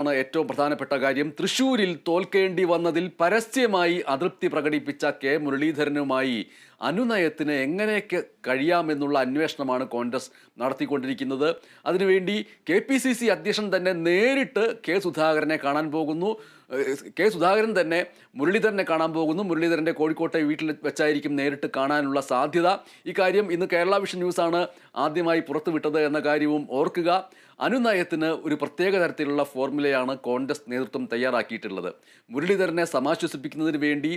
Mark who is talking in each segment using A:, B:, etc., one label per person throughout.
A: ആണ് ഏറ്റവും പ്രധാനപ്പെട്ട കാര്യം. തൃശൂരിൽ തോൽക്കേണ്ടി വന്നതിൽ പരസ്യമായി അതൃപ്തി പ്രകടിപ്പിച്ച കെ. മുരളീധരനുമായി അനുനയത്തിന് എങ്ങനെയൊക്കെ കഴിയാമെന്നുള്ള അന്വേഷണമാണ് കോൺഗ്രസ് നടത്തിക്കൊണ്ടിരിക്കുന്നത്. അതിനുവേണ്ടി കെ പി സി സി അധ്യക്ഷൻ തന്നെ നേരിട്ട് കെ സുധാകരനെ കാണാൻ പോകുന്നു. കെ സുധാകരൻ തന്നെ മുരളീധരനെ കാണാൻ പോകുന്നു. മുരളീധരന്റെ കോഴിക്കോട്ടെ വീട്ടിൽ വെച്ചായിരിക്കും നേരിട്ട് കാണാനുള്ള സാധ്യത. ഇക്കാര്യം ഇന്ന് കേരള വിഷൻ ന്യൂസാണ് ആദ്യമായി പുറത്തുവിട്ടത് എന്ന കാര്യവും ഓർക്കുക. അനുനയത്തിന് ഒരു പ്രത്യേക തരത്തിലുള്ള ഫോർമുലയാണ് കോൺഗ്രസ് നേതൃത്വം തയ്യാറാക്കിയിട്ടുള്ളത്. മുരളീധരനെ സമാശ്വസിപ്പിക്കുന്നതിന് വേണ്ടി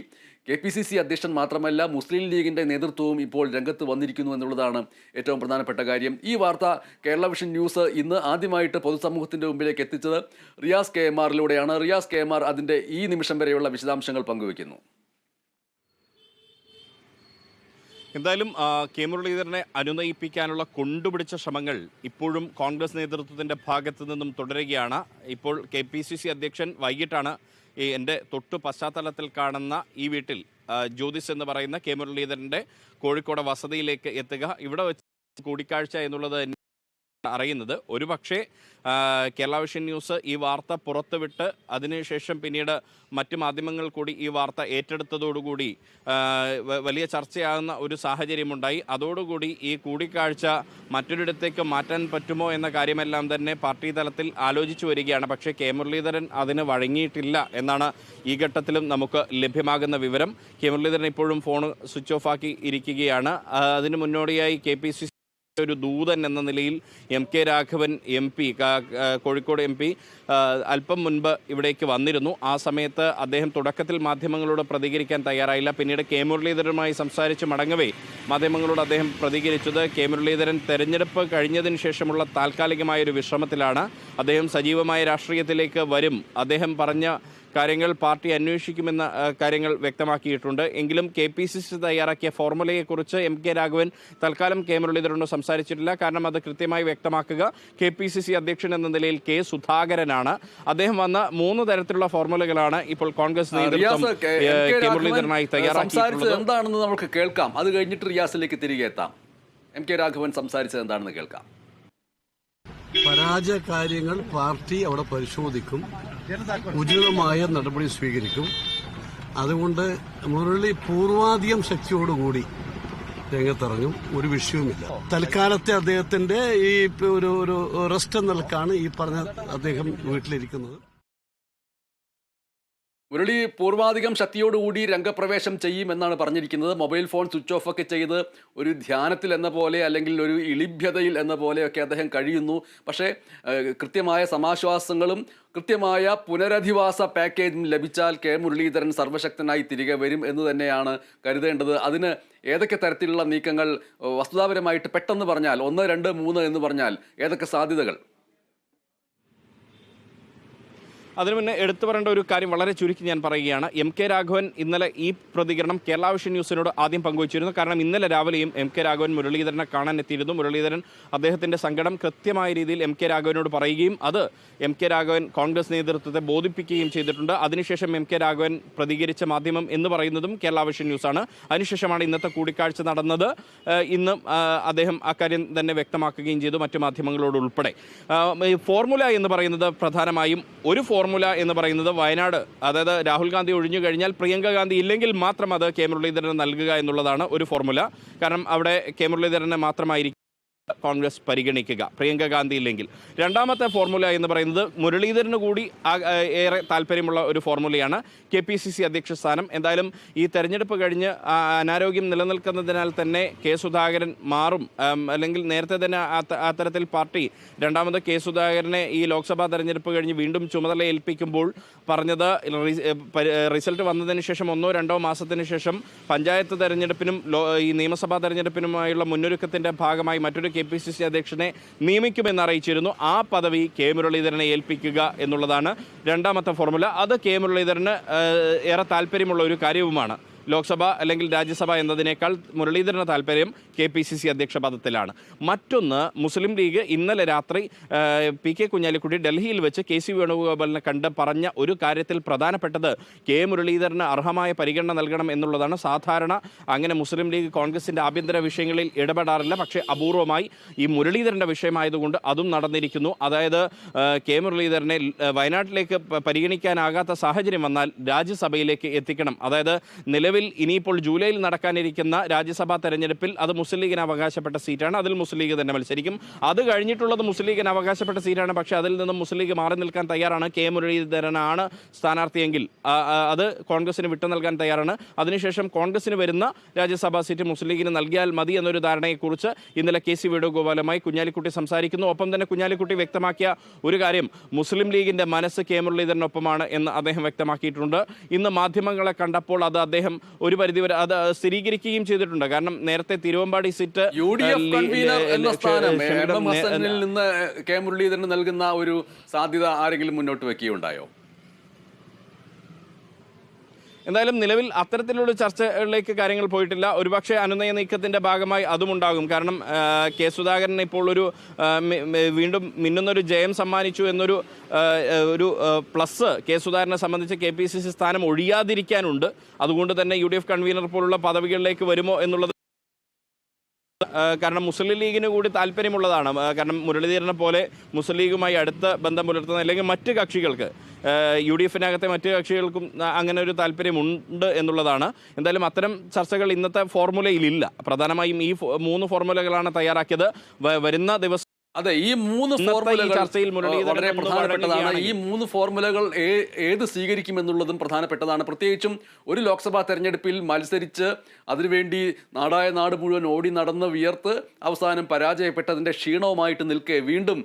A: കെ പി സി സി അധ്യക്ഷൻ മാത്രമല്ല മുസ്ലിം ലീഗിന്റെ നേതൃത്വവും ഇപ്പോൾ രംഗത്ത് വന്നിരിക്കുന്നു എന്നുള്ളതാണ് ഏറ്റവും പ്രധാനപ്പെട്ട കാര്യം. ഈ വാർത്ത കേരള വിഷൻ ന്യൂസ് ഇന്ന് ആദ്യമായിട്ട് പൊതുസമൂഹത്തിന്റെ മുമ്പിലേക്ക് എത്തിച്ചത് റിയാസ് കെ എം ആറിലൂടെയാണ്. റിയാസ് കെ എം ആർ അതിന്റെ ഈ നിമിഷം വരെയുള്ള വിശദാംശങ്ങൾ പങ്കുവയ്ക്കുന്നു.
B: എന്തായാലും കെ മുരളീധരനെ അനുനയിപ്പിക്കാനുള്ള കൊണ്ടുപിടിച്ച ശ്രമങ്ങൾ ഇപ്പോഴും കോൺഗ്രസ് നേതൃത്വത്തിന്റെ ഭാഗത്തു നിന്നും തുടരുകയാണ്. ഇപ്പോൾ കെ പി സി സി അധ്യക്ഷൻ വൈകിട്ടാണ് ഈ എന്റെ തൊട്ടു പശ്ചാത്തലത്തിൽ കാണുന്ന ഈ വീട്ടിൽ ജ്യോതിസ് എന്ന് പറയുന്ന കെ മുരളീധരന്റെ കോഴിക്കോട് വസതിയിലേക്ക് എത്തുക. ഇവിടെ വെച്ച് കൂടിക്കാഴ്ച എന്നുള്ളത് അറിയുന്നത്. ഒരുപക്ഷെ കേരള വിഷൻ ന്യൂസ് ഈ വാർത്ത പുറത്തുവിട്ട് അതിനുശേഷം പിന്നീട് മറ്റു മാധ്യമങ്ങൾ കൂടി ഈ വാർത്ത ഏറ്റെടുത്തതോടുകൂടി വലിയ ചർച്ചയാകുന്ന ഒരു സാഹചര്യമുണ്ടായി. അതോടുകൂടി ഈ കൂടിക്കാഴ്ച മറ്റൊരിടത്തേക്ക് മാറ്റാൻ പറ്റുമോ എന്ന കാര്യമെല്ലാം തന്നെ പാർട്ടി തലത്തിൽ ആലോചിച്ചു വരികയാണ്. പക്ഷേ കെ മുരളീധരൻ അതിന് വഴങ്ങിയിട്ടില്ല എന്നാണ് ഈ ഘട്ടത്തിലും നമുക്ക് ലഭ്യമാകുന്ന വിവരം. കെ മുരളീധരൻ ഇപ്പോഴും ഫോൺ സ്വിച്ച് ഓഫ് ആക്കി ഇരിക്കുകയാണ്. അതിന് മുന്നോടിയായി കെ ഒരു ദൂതൻ എന്ന നിലയിൽ M K Raghavan M P Kozhikode M P അല്പം മുൻപ് ഇവിടേക്ക് വന്നിരുന്നു. ആ സമയത്ത് അദ്ദേഹം തുടക്കത്തിൽ മാധ്യമങ്ങളോട് പ്രതികരിക്കാൻ തയ്യാറായില്ല. പിന്നീട് കെ മുരളീധരനുമായി സംസാരിച്ച് മടങ്ങവേ മാധ്യമങ്ങളോട് അദ്ദേഹം പ്രതികരിച്ചത്. കെ മുരളീധരൻ തെരഞ്ഞെടുപ്പ് കഴിഞ്ഞതിന് ശേഷമുള്ള താൽക്കാലികമായ ഒരു വിശ്രമത്തിലാണ്. അദ്ദേഹം സജീവമായ രാഷ്ട്രീയത്തിലേക്ക് വരും. അദ്ദേഹം പറഞ്ഞ കാര്യങ്ങൾ പാർട്ടി അന്വേഷിക്കുമെന്ന കാര്യങ്ങൾ വ്യക്തമാക്കിയിട്ടുണ്ട്. എങ്കിലും കെ പി സി സി തയ്യാറാക്കിയ ഫോർമുലയെക്കുറിച്ച് എം കെ രാഘവൻ തൽക്കാലം കെ മുരളീധരനോട് സംസാരിച്ചിട്ടില്ല. കാരണം അത് കൃത്യമായി വ്യക്തമാക്കുക. കെ പി സി സി അധ്യക്ഷൻ എന്ന നിലയിൽ കെ സുധാകരനാണ്. അദ്ദേഹം വന്ന മൂന്ന് തരത്തിലുള്ള ഫോർമുലകളാണ് ഇപ്പോൾ കോൺഗ്രസ് നേതൃത്വം
A: കെ-
B: മുരളീധരനായി തയ്യാറാക്കിയിട്ടുള്ളത്.
A: എന്താണെന്ന് നമുക്ക് കേൾക്കാം. അത് കഴിഞ്ഞിട്ട് റിയാസിലേക്ക് തിരികെ എത്താം. എം കെ രാഘവൻ സംസാരിച്ചത് എന്താണെന്ന് കേൾക്കാം.
C: പരാജയ കാര്യങ്ങൾ പാർട്ടി അവിടെ പരിശോധിക്കും. ഉചിതമായ നടപടി സ്വീകരിക്കും. അതുകൊണ്ട് മുരളി പൂർവാധികം ശക്തിയോടുകൂടി രംഗത്തിറങ്ങും. ഒരു വിഷയവുമില്ല. തൽക്കാലത്തെ അദ്ദേഹത്തിന്റെ ഈ ഒരു ഒരു റെസ്റ്റ് നിലക്കാണ് ഈ പറഞ്ഞ അദ്ദേഹം വീട്ടിലിരിക്കുന്നത്.
A: മുരളി പൂർവാധികം ശക്തിയോടുകൂടി രംഗപ്രവേശം ചെയ്യുമെന്നാണ് പറഞ്ഞിരിക്കുന്നത്. മൊബൈൽ ഫോൺ സ്വിച്ച് ഓഫ് ഒക്കെ ചെയ്ത് ഒരു ധ്യാനത്തിൽ എന്ന പോലെ അല്ലെങ്കിൽ ഒരു ഇളിഭ്യതയിൽ എന്ന പോലെയൊക്കെ അദ്ദേഹം കഴിയുന്നു. പക്ഷേ കൃത്യമായ സമാശ്വാസങ്ങളും കൃത്യമായ പുനരധിവാസ പാക്കേജും ലഭിച്ചാൽ കെ മുരളീധരൻ സർവശക്തനായി തിരികെ വരും എന്ന് തന്നെയാണ് കരുതേണ്ടത്. അതിന് ഏതൊക്കെ തരത്തിലുള്ള നീക്കങ്ങൾ വസ്തുതാപരമായിട്ട് പെട്ടെന്ന് പറഞ്ഞാൽ ഒന്ന് രണ്ട് മൂന്ന് എന്ന് പറഞ്ഞാൽ ഏതൊക്കെ സാധ്യതകൾ?
B: അതിനു മുന്നേ എടുത്തു പറയേണ്ട ഒരു കാര്യം വളരെ ചുരുക്കി ഞാൻ പറയുകയാണ്. എം കെ രാഘവൻ ഇന്നലെ ഈ പ്രതികരണം കേരള വിഷൻ ന്യൂസിനോട് ആദ്യം പങ്കുവച്ചിരുന്നു. കാരണം ഇന്നലെ രാവിലെയും എം കെ രാഘവൻ മുരളീധരനെ കാണാൻ എത്തിയിരുന്നു. മുരളീധരൻ അദ്ദേഹത്തിന്റെ സങ്കടം കൃത്യമായ രീതിയിൽ എം കെ രാഘവനോട് പറയുകയും അത് എം കെ രാഘവൻ കോൺഗ്രസ് നേതൃത്വത്തെ ബോധിപ്പിക്കുകയും ചെയ്തിട്ടുണ്ട്. അതിനുശേഷം എം കെ രാഘവൻ പ്രതികരിച്ച മാധ്യമം എന്ന് പറയുന്നതും കേരള വിഷൻ ന്യൂസാണ്. അതിനുശേഷമാണ് ഇന്നത്തെ കൂടിക്കാഴ്ച നടന്നത്. ഇന്ന് അദ്ദേഹം അക്കാര്യം തന്നെ വ്യക്തമാക്കുകയും ചെയ്തു മറ്റു മാധ്യമങ്ങളോട് ഉൾപ്പെടെ. ഫോർമുല എന്ന് പറയുന്നത് പ്രധാനമായും ഒരു ഫോർമുല എന്ന് പറയുന്നത് വയനാട് അതായത് രാഹുൽ ഗാന്ധി ഒഴിഞ്ഞു കഴിഞ്ഞാൽ പ്രിയങ്ക ഗാന്ധി ഇല്ലെങ്കിൽ മാത്രം അത് കെ മുരളീധരന് നൽകുക എന്നുള്ളതാണ് ഒരു ഫോർമുല. കാരണം അവിടെ കെ മുരളീധരനെ മാത്രമായിരിക്കും കോൺഗ്രസ് പരിഗണിക്കുക. പ്രിയങ്ക ഗാന്ധി ഇല്ലെങ്കിൽ. രണ്ടാമത്തെ ഫോർമുല എന്ന് പറയുന്നത് മുരളീധരന് കൂടി ഏറെ താല്പര്യമുള്ള ഒരു ഫോർമുലയാണ്. കെ പി സി സി അധ്യക്ഷ സ്ഥാനം എന്തായാലും ഈ തെരഞ്ഞെടുപ്പ് കഴിഞ്ഞ് അനാരോഗ്യം നിലനിൽക്കുന്നതിനാൽ തന്നെ കെ സുധാകരൻ മാറും. അല്ലെങ്കിൽ നേരത്തെ തന്നെ ആ- ആ തരത്തിൽ പാർട്ടി രണ്ടാമത് കെ സുധാകരനെ ഈ ലോക്സഭാ തെരഞ്ഞെടുപ്പ് കഴിഞ്ഞ് വീണ്ടും ചുമതല ഏൽപ്പിക്കുമ്പോൾ പറഞ്ഞത് റിസൾട്ട് വന്നതിന് ശേഷം ഒന്നോ രണ്ടോ മാസത്തിന് ശേഷം പഞ്ചായത്ത് തെരഞ്ഞെടുപ്പിനും ഈ നിയമസഭാ തെരഞ്ഞെടുപ്പിനുമായുള്ള മുന്നൊരുക്കത്തിന്റെ ഭാഗമായി മറ്റൊരു കെ പി സി സി അധ്യക്ഷനെ നിയമിക്കുമെന്ന് അറിയിച്ചിരുന്നു. ആ പദവി കെ മുരളീധരനെ ഏൽപ്പിക്കുക എന്നുള്ളതാണ് രണ്ടാമത്തെ ഫോർമുല. അത് കെ മുരളീധരന് ഏറെ താല്പര്യമുള്ള ഒരു കാര്യവുമാണ്. ലോക്സഭ അല്ലെങ്കിൽ രാജ്യസഭ എന്നതിനേക്കാൾ മുരളീധരന് താല്പര്യം കെ പി സി സി അധ്യക്ഷ പദത്തിലാണ്. മറ്റൊന്ന് മുസ്ലിം ലീഗ് ഇന്നലെ രാത്രി പി കെ കുഞ്ഞാലിക്കുട്ടി ഡൽഹിയിൽ വെച്ച് കെ സി വേണുഗോപാലിനെ കണ്ട് പറഞ്ഞ ഒരു കാര്യത്തിൽ പ്രധാനപ്പെട്ടത് കെ മുരളീധരന് അർഹമായ പരിഗണന നൽകണം എന്നുള്ളതാണ്. സാധാരണ അങ്ങനെ മുസ്ലിം ലീഗ് കോൺഗ്രസിന്റെ ആഭ്യന്തര വിഷയങ്ങളിൽ ഇടപെടാറില്ല. പക്ഷേ അപൂർവമായി ഈ മുരളീധരന്റെ വിഷയമായതുകൊണ്ട് അതും നടന്നിരിക്കുന്നു. അതായത് കെ മുരളീധരനെ വയനാട്ടിലേക്ക് പരിഗണിക്കാനാകാത്ത സാഹചര്യം വന്നാൽ രാജ്യസഭയിലേക്ക് എത്തിക്കണം. അതായത് നിലവിൽ ഇനിയിപ്പോൾ ജൂലൈയിൽ നടക്കാനിരിക്കുന്ന രാജ്യസഭാ തെരഞ്ഞെടുപ്പിൽ അത് മുസ്ലിം ലീഗിന് അവകാശപ്പെട്ട സീറ്റാണ്. അതിൽ മുസ്ലിം ലീഗ് തന്നെ മത്സരിക്കും. അത് കഴിഞ്ഞിട്ടുള്ളത് മുസ്ലിം ലീഗിന് അവകാശപ്പെട്ട സീറ്റാണ്. പക്ഷേ അതിൽ നിന്നും മുസ്ലിം ലീഗ് മാറി നിൽക്കാൻ തയ്യാറാണ്. കെ. മുരളീധരനാണ് സ്ഥാനാർത്ഥിയെങ്കിൽ അത് കോൺഗ്രസിന് വിട്ടു നൽകാൻ തയ്യാറാണ്. അതിനുശേഷം കോൺഗ്രസിന് വരുന്ന രാജ്യസഭാ സീറ്റ് മുസ്ലിം ലീഗിന് നൽകിയാൽ മതി എന്നൊരു ധാരണയെക്കുറിച്ച് ഇന്നലെ കെ. സി. വേണുഗോപാലുമായി കുഞ്ഞാലിക്കുട്ടി സംസാരിക്കുന്നു. ഒപ്പം തന്നെ കുഞ്ഞാലിക്കുട്ടി വ്യക്തമാക്കിയ ഒരു കാര്യം മുസ്ലിം ലീഗിന്റെ മനസ്സ് കെ. മുരളീധരനൊപ്പമാണ് എന്ന് അദ്ദേഹം വ്യക്തമാക്കിയിട്ടുണ്ട്. ഇന്ന് മാധ്യമങ്ങളെ കണ്ടപ്പോൾ അത് അദ്ദേഹം ഒരു പരിധിവരെ അത് സ്ഥിരീകരിക്കുകയും ചെയ്തിട്ടുണ്ട്. കാരണം നേരത്തെ Thiruvambady seat
A: U D F convener എന്ന സ്ഥാനം എം എം ഹസനിൽ നിന്ന് കെ മുരളീധരന് നൽകുന്ന ഒരു സാധ്യത ആരെങ്കിലും മുന്നോട്ട് വെക്കുകയുണ്ടായോ?
B: എന്തായാലും നിലവിൽ അത്തരത്തിലുള്ള ചർച്ചകളിലേക്ക് കാര്യങ്ങൾ പോയിട്ടില്ല. ഒരുപക്ഷെ അനുനയ നീക്കത്തിന്റെ ഭാഗമായി അതും ഉണ്ടാകും. കാരണം കെ സുധാകരൻ ഇപ്പോൾ ഒരു വീണ്ടും മിന്നുന്നൊരു ജയം സമ്മാനിച്ചു എന്നൊരു ഒരു പ്ലസ് കെ സുധാകരനെ സംബന്ധിച്ച് കെ പി സി സി സ്ഥാനം ഒഴിയാതിരിക്കാനുണ്ട്. അതുകൊണ്ട് തന്നെ യു ഡി എഫ് കൺവീനർ പോലുള്ള പദവികളിലേക്ക് വരുമോ എന്നുള്ളത് കാരണം മുസ്ലിം ലീഗിന് കൂടി താല്പര്യമുള്ളതാണ്. കാരണം മുരളീധരനെ പോലെ മുസ്ലിം ലീഗുമായി അടുത്ത ബന്ധം പുലർത്തുന്ന അല്ലെങ്കിൽ മറ്റ് കക്ഷികൾക്ക് യു ഡി എഫിനകത്തെ മറ്റ് കക്ഷികൾക്കും അങ്ങനെ ഒരു താല്പര്യമുണ്ട് എന്നുള്ളതാണ്. എന്തായാലും അത്തരം ചർച്ചകൾ ഇന്നത്തെ ഫോർമുലയിലില്ല. പ്രധാനമായും ഈ മൂന്ന് ഫോർമുലകളാണ് തയ്യാറാക്കിയത്. വരുന്ന ദിവസം
A: അതെ ഈ മൂന്ന് ഫോർമുലകൾ
B: ചർച്ചയിൽ
A: വളരെ പ്രധാനപ്പെട്ടതാണ്. ഈ മൂന്ന് ഫോർമുലകൾ ഏത് സ്വീകരിക്കുമെന്നുള്ളതും പ്രധാനപ്പെട്ടതാണ്. പ്രത്യേകിച്ചും ഒരു ലോക്സഭാ തെരഞ്ഞെടുപ്പിൽ മത്സരിച്ച് അതിനുവേണ്ടി നാടായ നാട് മുഴുവൻ ഓടി നടന്ന് വിയർത്ത് അവസാനം പരാജയപ്പെട്ടതിന്റെ ക്ഷീണവുമായിട്ട് നിൽക്കെ വീണ്ടും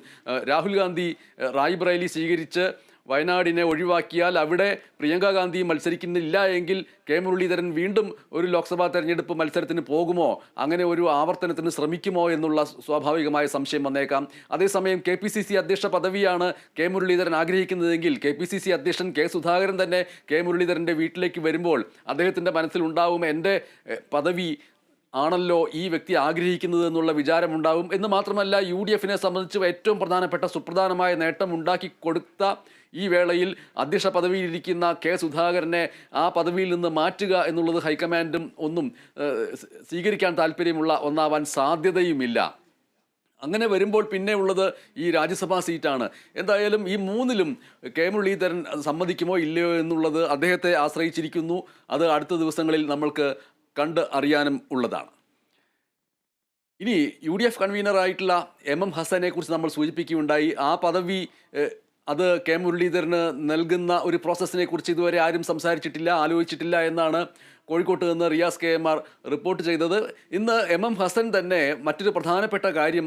A: രാഹുൽ ഗാന്ധി റായ്ബ്രൈലി സ്വീകരിച്ച് വയനാടിനെ ഒഴിവാക്കിയാൽ അവിടെ പ്രിയങ്ക ഗാന്ധി മത്സരിക്കുന്നില്ല എങ്കിൽ കെ മുരളീധരൻ വീണ്ടും ഒരു ലോക്സഭാ തെരഞ്ഞെടുപ്പ് മത്സരത്തിന് പോകുമോ? അങ്ങനെ ഒരു ആവർത്തനത്തിന് ശ്രമിക്കുമോ എന്നുള്ള സ്വാഭാവികമായ സംശയം വന്നേക്കാം. അതേസമയം കെ പി സി സി അധ്യക്ഷ പദവിയാണ് കെ മുരളീധരൻ ആഗ്രഹിക്കുന്നതെങ്കിൽ കെ പി സി സി അധ്യക്ഷൻ കെ സുധാകരൻ തന്നെ കെ മുരളീധരന്റെ വീട്ടിലേക്ക് വരുമ്പോൾ അദ്ദേഹത്തിന്റെ മനസ്സിലുണ്ടാവും എന്റെ പദവി ആണല്ലോ ഈ വ്യക്തി ആഗ്രഹിക്കുന്നത് എന്നുള്ള വിചാരമുണ്ടാവും. എന്ന് മാത്രമല്ല യു ഡി എഫിനെ സംബന്ധിച്ച് ഏറ്റവും പ്രധാനപ്പെട്ട സുപ്രധാനമായ നേട്ടം ഉണ്ടാക്കി കൊടുത്ത ഈ വേളയിൽ അധ്യക്ഷ പദവിയിലിരിക്കുന്ന കെ സുധാകരനെ ആ പദവിയിൽ നിന്ന് മാറ്റുക എന്നുള്ളത് ഹൈക്കമാൻഡും ഒന്നും സ്വീകരിക്കാൻ താല്പര്യമുള്ള ഒന്നാവാൻ സാധ്യതയുമില്ല. അങ്ങനെ വരുമ്പോൾ പിന്നെ ഉള്ളത് ഈ രാജ്യസഭാ സീറ്റാണ്. എന്തായാലും ഈ മൂന്നിലും കെ മുരളീധരൻ സമ്മതിക്കുമോ ഇല്ലയോ എന്നുള്ളത് അദ്ദേഹത്തെ ആശ്രയിച്ചിരിക്കുന്നു. അത് അടുത്ത ദിവസങ്ങളിൽ നമ്മൾക്ക് കണ്ട് അറിയാനും ഉള്ളതാണ്. ഇനി യു ഡി എഫ് കൺവീനറായിട്ടുള്ള എം എം ഹസനെ കുറിച്ച് നമ്മൾ സൂചിപ്പിക്കുകയുണ്ടായി. ആ പദവി അത് കെ മുരളീധരന് നൽകുന്ന ഒരു പ്രോസസ്സിനെ കുറിച്ച് ഇതുവരെ ആരും സംസാരിച്ചിട്ടില്ല ആലോചിച്ചിട്ടില്ല എന്നാണ് കോഴിക്കോട്ട് നിന്ന് Riyas K M R report ചെയ്തത്. ഇന്ന് എം എം ഹസൻ തന്നെ മറ്റൊരു പ്രധാനപ്പെട്ട കാര്യം